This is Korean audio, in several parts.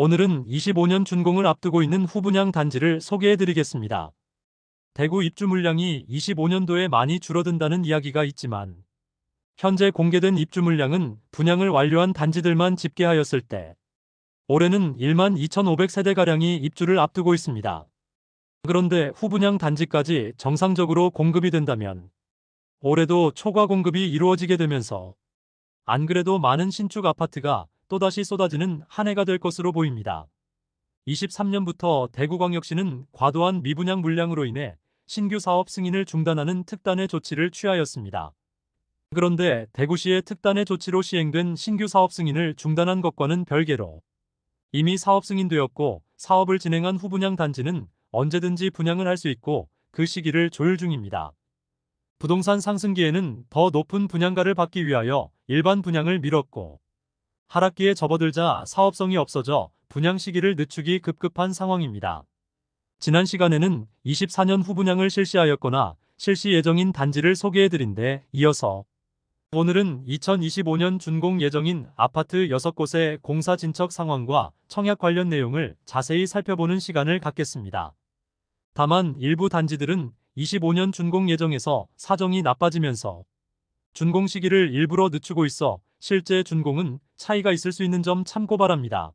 오늘은 25년 준공을 앞두고 있는 후분양 단지를 소개해 드리겠습니다. 대구 입주 물량이 25년도에 많이 줄어든다는 이야기가 있지만 현재 공개된 입주 물량은 분양을 완료한 단지들만 집계하였을 때 올해는 1만 2,500세대가량이 입주를 앞두고 있습니다. 그런데 후분양 단지까지 정상적으로 공급이 된다면 올해도 초과 공급이 이루어지게 되면서 안 그래도 많은 신축 아파트가 또다시 쏟아지는 한 해가 될 것으로 보입니다. 23년부터 대구광역시는 과도한 미분양 물량으로 인해 신규 사업 승인을 중단하는 특단의 조치를 취하였습니다. 그런데 대구시의 특단의 조치로 시행된 신규 사업 승인을 중단한 것과는 별개로 이미 사업 승인되었고 사업을 진행한 후분양 단지는 언제든지 분양을 할 수 있고 그 시기를 조율 중입니다. 부동산 상승기에는 더 높은 분양가를 받기 위하여 일반 분양을 미뤘고 하락기에 접어들자 사업성이 없어져 분양 시기를 늦추기 급급한 상황입니다. 지난 시간에는 24년 후분양을 실시하였거나 실시 예정인 단지를 소개해드린 데 이어서 오늘은 2025년 준공 예정인 아파트 6곳의 공사 진척 상황과 청약 관련 내용을 자세히 살펴보는 시간을 갖겠습니다. 다만 일부 단지들은 25년 준공 예정에서 사정이 나빠지면서 준공 시기를 일부러 늦추고 있어 실제 준공은 차이가 있을 수 있는 점 참고 바랍니다.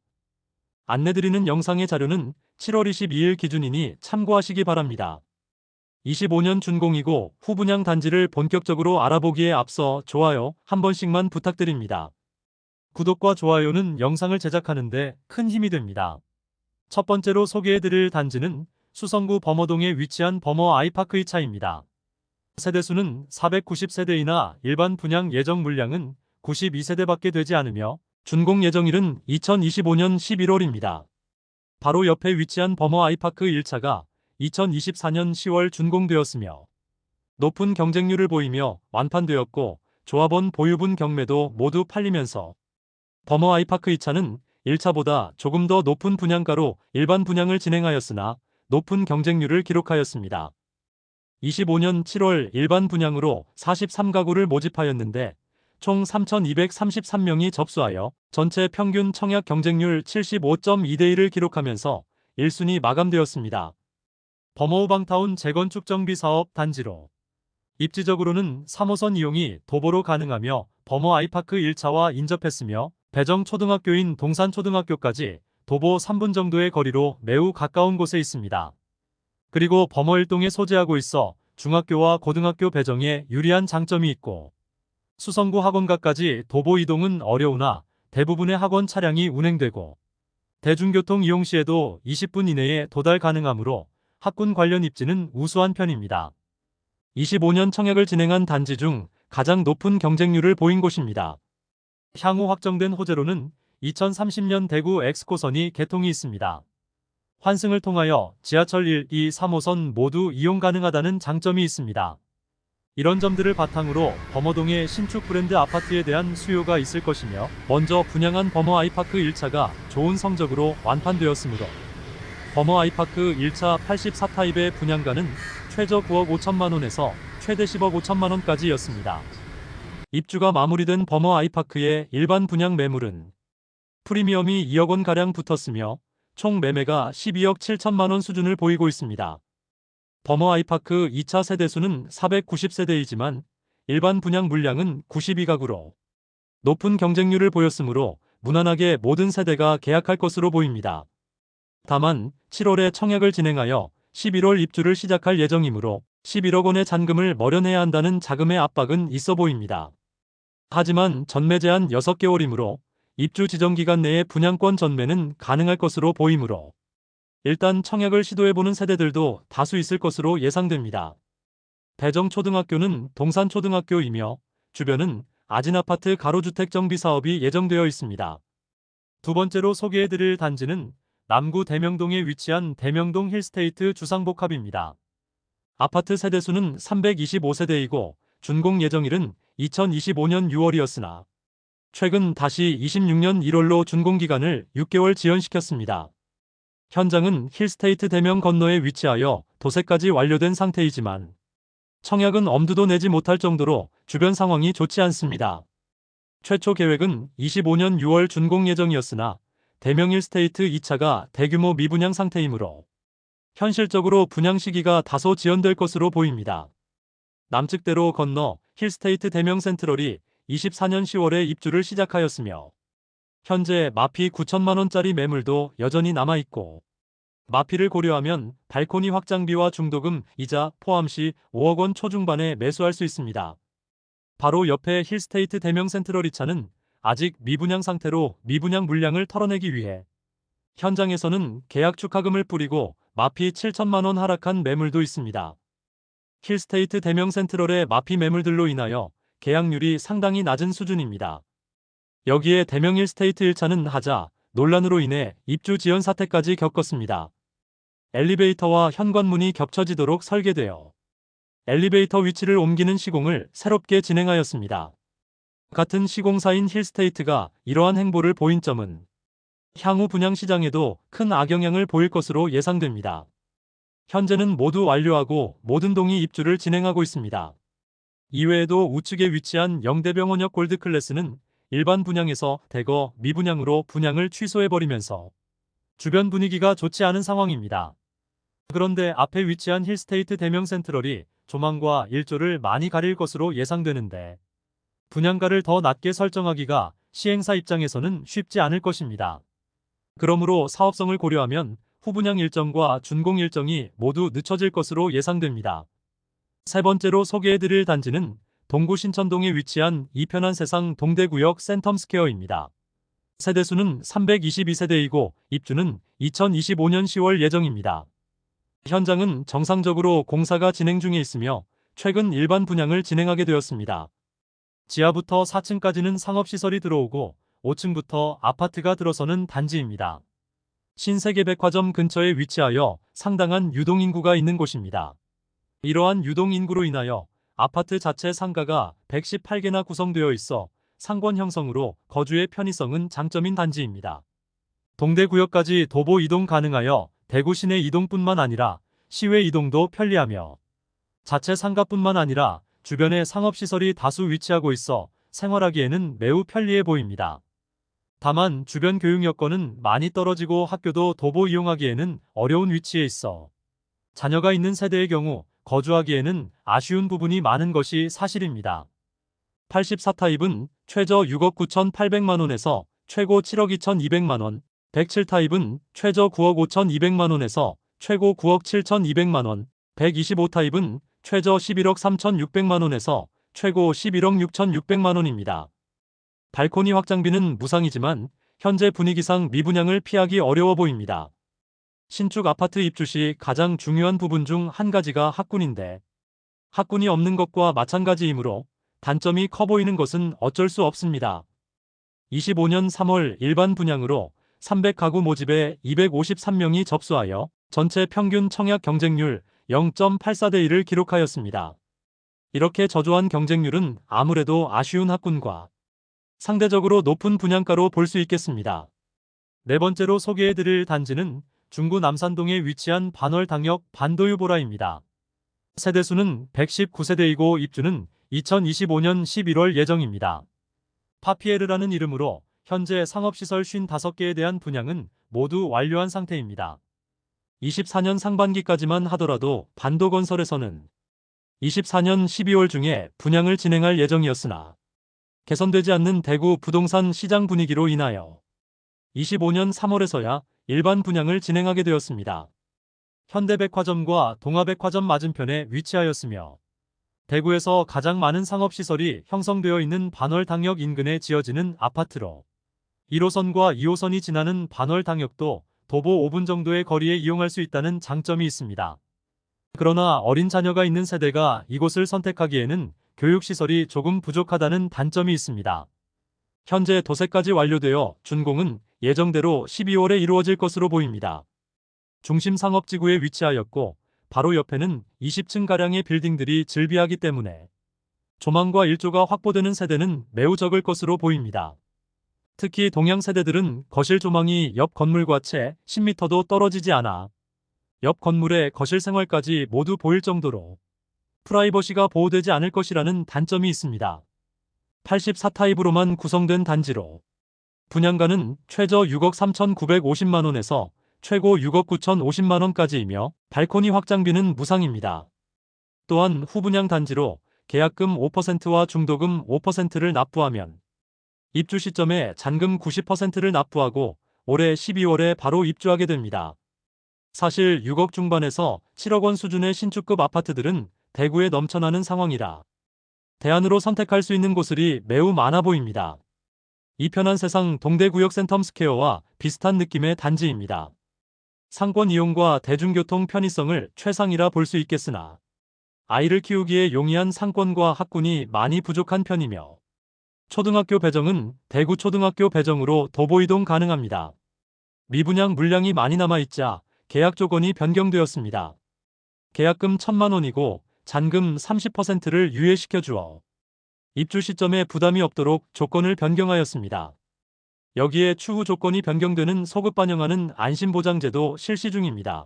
안내드리는 영상의 자료는 7월 22일 기준이니 참고하시기 바랍니다. 25년 준공이고 후분양 단지를 본격적으로 알아보기에 앞서 좋아요 한 번씩만 부탁드립니다. 구독과 좋아요는 영상을 제작하는데 큰 힘이 됩니다. 첫 번째로 소개해드릴 단지는 수성구 범어동에 위치한 범어 아이파크 2차입니다. 세대수는 490세대이나 일반 분양 예정 물량은 92세대밖에 되지 않으며 준공 예정일은 2025년 11월입니다. 바로 옆에 위치한 범어 아이파크 1차가 2024년 10월 준공되었으며 높은 경쟁률을 보이며 완판되었고 조합원 보유분 경매도 모두 팔리면서 범어 아이파크 2차는 1차보다 조금 더 높은 분양가로 일반 분양을 진행하였으나 높은 경쟁률을 기록하였습니다. 25년 7월 일반 분양으로 43가구를 모집하였는데 총 3,233명이 접수하여 전체 평균 청약 경쟁률 75.2대 1을 기록하면서 1순위 마감되었습니다. 범어우방타운 재건축 정비 사업 단지로 입지적으로는 3호선 이용이 도보로 가능하며 범어 아이파크 1차와 인접했으며 배정 초등학교인 동산초등학교까지 도보 3분 정도의 거리로 매우 가까운 곳에 있습니다. 그리고 범어 일동에 소재하고 있어 중학교와 고등학교 배정에 유리한 장점이 있고 수성구 학원가까지 도보 이동은 어려우나 대부분의 학원 차량이 운행되고 대중교통 이용 시에도 20분 이내에 도달 가능하므로 학군 관련 입지는 우수한 편입니다. 25년 청약을 진행한 단지 중 가장 높은 경쟁률을 보인 곳입니다. 향후 확정된 호재로는 2030년 대구 엑스코선이 개통이 있습니다. 환승을 통하여 지하철 1, 2, 3호선 모두 이용 가능하다는 장점이 있습니다. 이런 점들을 바탕으로 범어동의 신축 브랜드 아파트에 대한 수요가 있을 것이며 먼저 분양한 범어 아이파크 1차가 좋은 성적으로 완판되었으므로 범어 아이파크 1차 84타입의 분양가는 최저 9억 5천만 원에서 최대 10억 5천만 원까지였습니다. 입주가 마무리된 범어 아이파크의 일반 분양 매물은 프리미엄이 2억 원가량 붙었으며 총 매매가 12억 7천만 원 수준을 보이고 있습니다. 범어 아이파크 2차 세대수는 490세대이지만 일반 분양 물량은 92가구로 높은 경쟁률을 보였으므로 무난하게 모든 세대가 계약할 것으로 보입니다. 다만 7월에 청약을 진행하여 11월 입주를 시작할 예정이므로 11억 원의 잔금을 마련해야 한다는 자금의 압박은 있어 보입니다. 하지만 전매 제한 6개월이므로 입주 지정 기간 내에 분양권 전매는 가능할 것으로 보이므로 일단 청약을 시도해보는 세대들도 다수 있을 것으로 예상됩니다. 배정초등학교는 동산초등학교이며 주변은 아진아파트 가로주택 정비 사업이 예정되어 있습니다. 두 번째로 소개해드릴 단지는 남구 대명동에 위치한 대명동 힐스테이트 주상복합입니다. 아파트 세대수는 325세대이고 준공 예정일은 2025년 6월이었으나 최근 다시 26년 1월로 준공 기간을 6개월 지연시켰습니다. 현장은 힐스테이트 대명 건너에 위치하여 도색까지 완료된 상태이지만 청약은 엄두도 내지 못할 정도로 주변 상황이 좋지 않습니다. 최초 계획은 25년 6월 준공 예정이었으나 대명 1스테이트 2차가 대규모 미분양 상태이므로 현실적으로 분양 시기가 다소 지연될 것으로 보입니다. 남측대로 건너 힐스테이트 대명 센트럴이 24년 10월에 입주를 시작하였으며 현재 마피 9천만 원짜리 매물도 여전히 남아 있고 마피를 고려하면 발코니 확장비와 중도금, 이자 포함 시 5억 원 초중반에 매수할 수 있습니다. 바로 옆에 힐스테이트 대명 센트럴 2차는 아직 미분양 상태로 미분양 물량을 털어내기 위해 현장에서는 계약 축하금을 뿌리고 마피 7천만 원 하락한 매물도 있습니다. 힐스테이트 대명 센트럴의 마피 매물들로 인하여 계약률이 상당히 낮은 수준입니다. 여기에 대명 힐스테이트 1차는 하자 논란으로 인해 입주 지연 사태까지 겪었습니다. 엘리베이터와 현관문이 겹쳐지도록 설계되어 엘리베이터 위치를 옮기는 시공을 새롭게 진행하였습니다. 같은 시공사인 힐스테이트가 이러한 행보를 보인 점은 향후 분양 시장에도 큰 악영향을 보일 것으로 예상됩니다. 현재는 모두 완료하고 모든 동이 입주를 진행하고 있습니다. 이외에도 우측에 위치한 영대병원역 골드클래스는 일반 분양에서 대거 미분양으로 분양을 취소해버리면서 주변 분위기가 좋지 않은 상황입니다. 그런데 앞에 위치한 힐스테이트 대명 센트럴이 조망과 일조를 많이 가릴 것으로 예상되는데 분양가를 더 낮게 설정하기가 시행사 입장에서는 쉽지 않을 것입니다. 그러므로 사업성을 고려하면 후분양 일정과 준공 일정이 모두 늦춰질 것으로 예상됩니다. 세 번째로 소개해드릴 단지는 동구 신천동에 위치한 이편한 세상 동대구역 센텀스퀘어입니다. 세대수는 322세대이고 입주는 2025년 10월 예정입니다. 현장은 정상적으로 공사가 진행 중에 있으며 최근 일반 분양을 진행하게 되었습니다. 지하부터 4층까지는 상업시설이 들어오고 5층부터 아파트가 들어서는 단지입니다. 신세계백화점 근처에 위치하여 상당한 유동인구가 있는 곳입니다. 이러한 유동인구로 인하여 아파트 자체 상가가 118개나 구성되어 있어 상권 형성으로 거주의 편의성은 장점인 단지입니다. 동대구역까지 도보 이동 가능하여 대구 시내 이동뿐만 아니라 시외 이동도 편리하며 자체 상가뿐만 아니라 주변에 상업시설이 다수 위치하고 있어 생활하기에는 매우 편리해 보입니다. 다만 주변 교육 여건은 많이 떨어지고 학교도 도보 이용하기에는 어려운 위치에 있어 자녀가 있는 세대의 경우 거주하기에는 아쉬운 부분이 많은 것이 사실입니다. 84타입은 최저 6억 9,800만원에서 최고 7억 2,200만원, 107타입은 최저 9억 5,200만원에서 최고 9억 7,200만원, 125타입은 최저 11억 3,600만원에서 최고 11억 6,600만원입니다. 발코니 확장비는 무상이지만 현재 분위기상 미분양을 피하기 어려워 보입니다. 신축 아파트 입주 시 가장 중요한 부분 중 한 가지가 학군인데 학군이 없는 것과 마찬가지이므로 단점이 커 보이는 것은 어쩔 수 없습니다. 25년 3월 일반 분양으로 300가구 모집에 253명이 접수하여 전체 평균 청약 경쟁률 0.84대 1을 기록하였습니다. 이렇게 저조한 경쟁률은 아무래도 아쉬운 학군과 상대적으로 높은 분양가로 볼 수 있겠습니다. 네 번째로 소개해드릴 단지는 중구 남산동에 위치한 반월당역 반도유보라입니다. 세대수는 119세대이고 입주는 2025년 11월 예정입니다. 파피에르라는 이름으로 현재 상업시설 55개에 대한 분양은 모두 완료한 상태입니다. 24년 상반기까지만 하더라도 반도건설에서는 24년 12월 중에 분양을 진행할 예정이었으나 개선되지 않는 대구 부동산 시장 분위기로 인하여 25년 3월에서야 일반 분양을 진행하게 되었습니다. 현대백화점과 동아백화점 맞은편에 위치하였으며 대구에서 가장 많은 상업시설이 형성되어 있는 반월당역 인근에 지어지는 아파트로 1호선과 2호선이 지나는 반월당역도 도보 5분 정도의 거리에 이용할 수 있다는 장점이 있습니다. 그러나 어린 자녀가 있는 세대가 이곳을 선택하기에는 교육시설이 조금 부족하다는 단점이 있습니다. 현재 도색까지 완료되어 준공은 예정대로 12월에 이루어질 것으로 보입니다. 중심 상업지구에 위치하였고 바로 옆에는 20층가량의 빌딩들이 즐비하기 때문에 조망과 일조가 확보되는 세대는 매우 적을 것으로 보입니다. 특히 동양 세대들은 거실 조망이 옆 건물과 채 10m도 떨어지지 않아 옆 건물의 거실 생활까지 모두 보일 정도로 프라이버시가 보호되지 않을 것이라는 단점이 있습니다. 84타입으로만 구성된 단지로 분양가는 최저 6억 3,950만 원에서 최고 6억 9,050만 원까지이며 발코니 확장비는 무상입니다. 또한 후분양 단지로 계약금 5%와 중도금 5%를 납부하면 입주 시점에 잔금 90%를 납부하고 올해 12월에 바로 입주하게 됩니다. 사실 6억 중반에서 7억 원 수준의 신축급 아파트들은 대구에 넘쳐나는 상황이라 대안으로 선택할 수 있는 곳들이 매우 많아 보입니다. 이 편한 세상 동대구역 센텀스퀘어와 비슷한 느낌의 단지입니다. 상권 이용과 대중교통 편의성을 최상이라 볼 수 있겠으나 아이를 키우기에 용이한 상권과 학군이 많이 부족한 편이며 초등학교 배정은 대구 초등학교 배정으로 도보 이동 가능합니다. 미분양 물량이 많이 남아있자 계약 조건이 변경되었습니다. 계약금 1천만 원이고 잔금 30%를 유예시켜 주어 입주 시점에 부담이 없도록 조건을 변경하였습니다. 여기에 추후 조건이 변경되는 소급 반영하는 안심보장제도 실시 중입니다.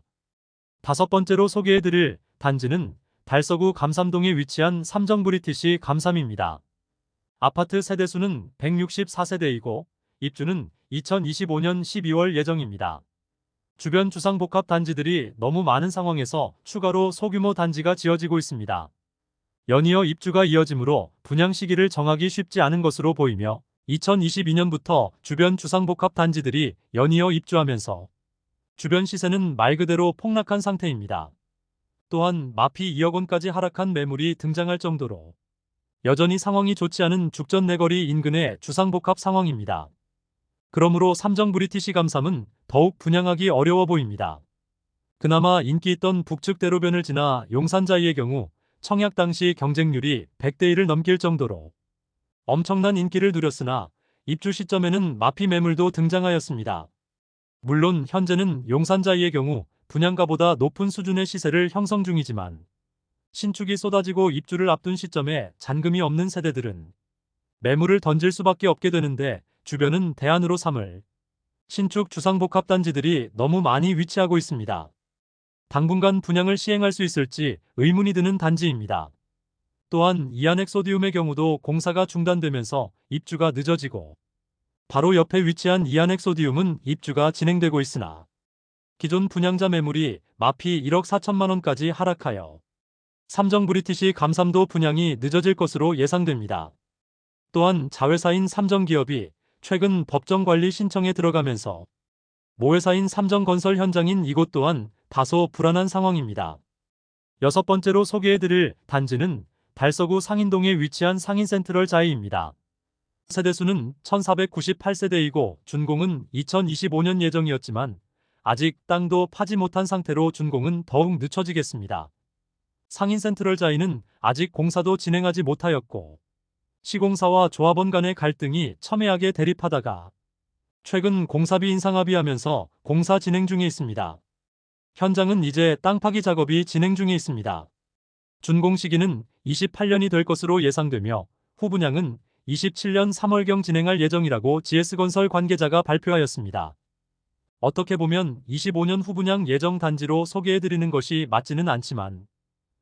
다섯 번째로 소개해드릴 단지는 달서구 감삼동에 위치한 삼정 브리티시 감삼입니다. 아파트 세대수는 164세대이고 입주는 2025년 12월 예정입니다. 주변 주상복합 단지들이 너무 많은 상황에서 추가로 소규모 단지가 지어지고 있습니다. 연이어 입주가 이어지므로 분양 시기를 정하기 쉽지 않은 것으로 보이며 2022년부터 주변 주상복합 단지들이 연이어 입주하면서 주변 시세는 말 그대로 폭락한 상태입니다. 또한 마피 2억 원까지 하락한 매물이 등장할 정도로 여전히 상황이 좋지 않은 죽전 내거리 인근의 주상복합 상황입니다. 그러므로 삼정 브리티시 감삼은 더욱 분양하기 어려워 보입니다. 그나마 인기 있던 북측 대로변을 지나 용산자이의 경우 청약 당시 경쟁률이 100대 1을 넘길 정도로 엄청난 인기를 누렸으나 입주 시점에는 마피 매물도 등장하였습니다. 물론 현재는 용산자이의 경우 분양가보다 높은 수준의 시세를 형성 중이지만 신축이 쏟아지고 입주를 앞둔 시점에 잔금이 없는 세대들은 매물을 던질 수밖에 없게 되는데 주변은 대안으로 삼을 신축 주상복합 단지들이 너무 많이 위치하고 있습니다. 당분간 분양을 시행할 수 있을지 의문이 드는 단지입니다. 또한 이안액 소디움의 경우도 공사가 중단되면서 입주가 늦어지고 바로 옆에 위치한 이안액 소디움은 입주가 진행되고 있으나 기존 분양자 매물이 마피 1억 4천만 원까지 하락하여 삼정 브리티시 감삼도 분양이 늦어질 것으로 예상됩니다. 또한 자회사인 삼정 기업이 최근 법정 관리 신청에 들어가면서 모회사인 삼정 건설 현장인 이곳 또한 다소 불안한 상황입니다. 여섯 번째로 소개해드릴 단지는 달서구 상인동에 위치한 상인센트럴 자이입니다. 세대수는 1498세대이고 준공은 2025년 예정이었지만 아직 땅도 파지 못한 상태로 준공은 더욱 늦춰지겠습니다. 상인 센트럴 자이는 아직 공사도 진행하지 못하였고 시공사와 조합원 간의 갈등이 첨예하게 대립하다가 최근 공사비 인상 합의하면서 공사 진행 중에 있습니다. 현장은 이제 땅 파기 작업이 진행 중에 있습니다. 준공 시기는 28년이 될 것으로 예상되며 후분양은 27년 3월경 진행할 예정이라고 GS건설 관계자가 발표하였습니다. 어떻게 보면 25년 후분양 예정 단지로 소개해드리는 것이 맞지는 않지만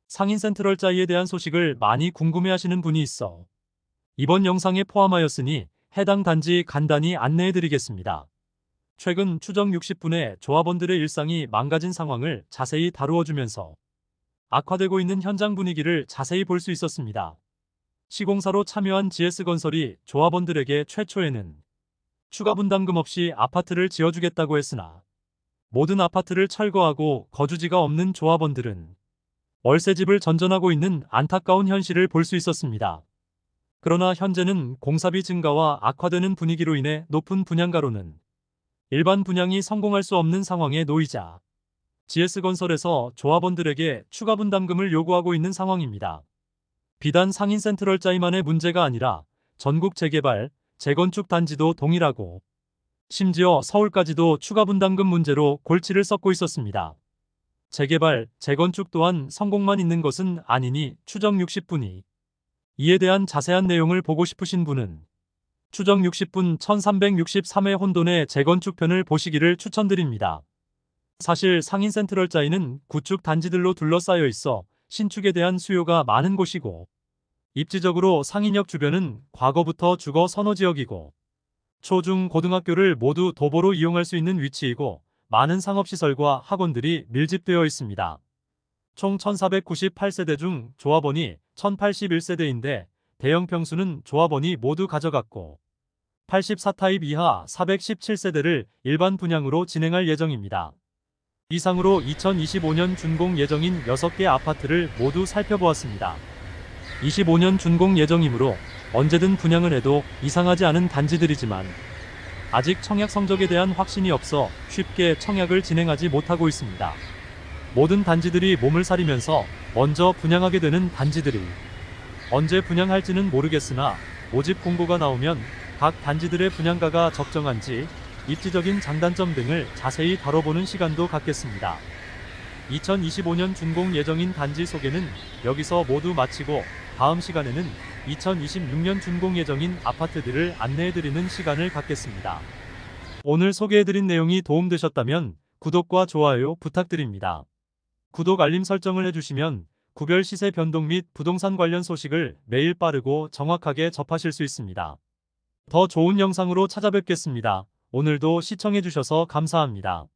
상인 센트럴 자이에 대한 소식을 많이 궁금해하시는 분이 있어 이번 영상에 포함하였으니 해당 단지 간단히 안내해드리겠습니다. 최근 추정 60분의 조합원들의 일상이 망가진 상황을 자세히 다루어주면서 악화되고 있는 현장 분위기를 자세히 볼 수 있었습니다. 시공사로 참여한 GS건설이 조합원들에게 최초에는 추가 분담금 없이 아파트를 지어주겠다고 했으나 모든 아파트를 철거하고 거주지가 없는 조합원들은 월세집을 전전하고 있는 안타까운 현실을 볼 수 있었습니다. 그러나 현재는 공사비 증가와 악화되는 분위기로 인해 높은 분양가로는 일반 분양이 성공할 수 없는 상황에 놓이자 GS건설에서 조합원들에게 추가 분담금을 요구하고 있는 상황입니다. 비단 상인 센트럴 짜이만의 문제가 아니라 전국 재개발, 재건축 단지도 동일하고 심지어 서울까지도 추가 분담금 문제로 골치를 썩고 있었습니다. 재개발, 재건축 또한 성공만 있는 것은 아니니 추정 60분이 이에 대한 자세한 내용을 보고 싶으신 분은 추정 60분 1363회 혼돈의 재건축 편을 보시기를 추천드립니다. 사실 상인 센트럴 자이는 구축 단지들로 둘러싸여 있어 신축에 대한 수요가 많은 곳이고 입지적으로 상인역 주변은 과거부터 주거 선호 지역이고 초중 고등학교를 모두 도보로 이용할 수 있는 위치이고 많은 상업시설과 학원들이 밀집되어 있습니다. 총 1498세대 중 조합원이 1081세대인데 대형 평수는 조합원이 모두 가져갔고 84타입 이하 417세대를 일반 분양으로 진행할 예정입니다. 이상으로 2025년 준공 예정인 6개 아파트를 모두 살펴보았습니다. 25년 준공 예정이므로 언제든 분양을 해도 이상하지 않은 단지들이지만 아직 청약 성적에 대한 확신이 없어 쉽게 청약을 진행하지 못하고 있습니다. 모든 단지들이 몸을 사리면서 먼저 분양하게 되는 단지들이 언제 분양할지는 모르겠으나 모집 공고가 나오면 각 단지들의 분양가가 적정한지 입지적인 장단점 등을 자세히 다뤄보는 시간도 갖겠습니다. 2025년 준공 예정인 단지 소개는 여기서 모두 마치고 다음 시간에는 2026년 준공 예정인 아파트들을 안내해드리는 시간을 갖겠습니다. 오늘 소개해드린 내용이 도움되셨다면 구독과 좋아요 부탁드립니다. 구독 알림 설정을 해주시면 구별 시세 변동 및 부동산 관련 소식을 매일 빠르고 정확하게 접하실 수 있습니다. 더 좋은 영상으로 찾아뵙겠습니다. 오늘도 시청해주셔서 감사합니다.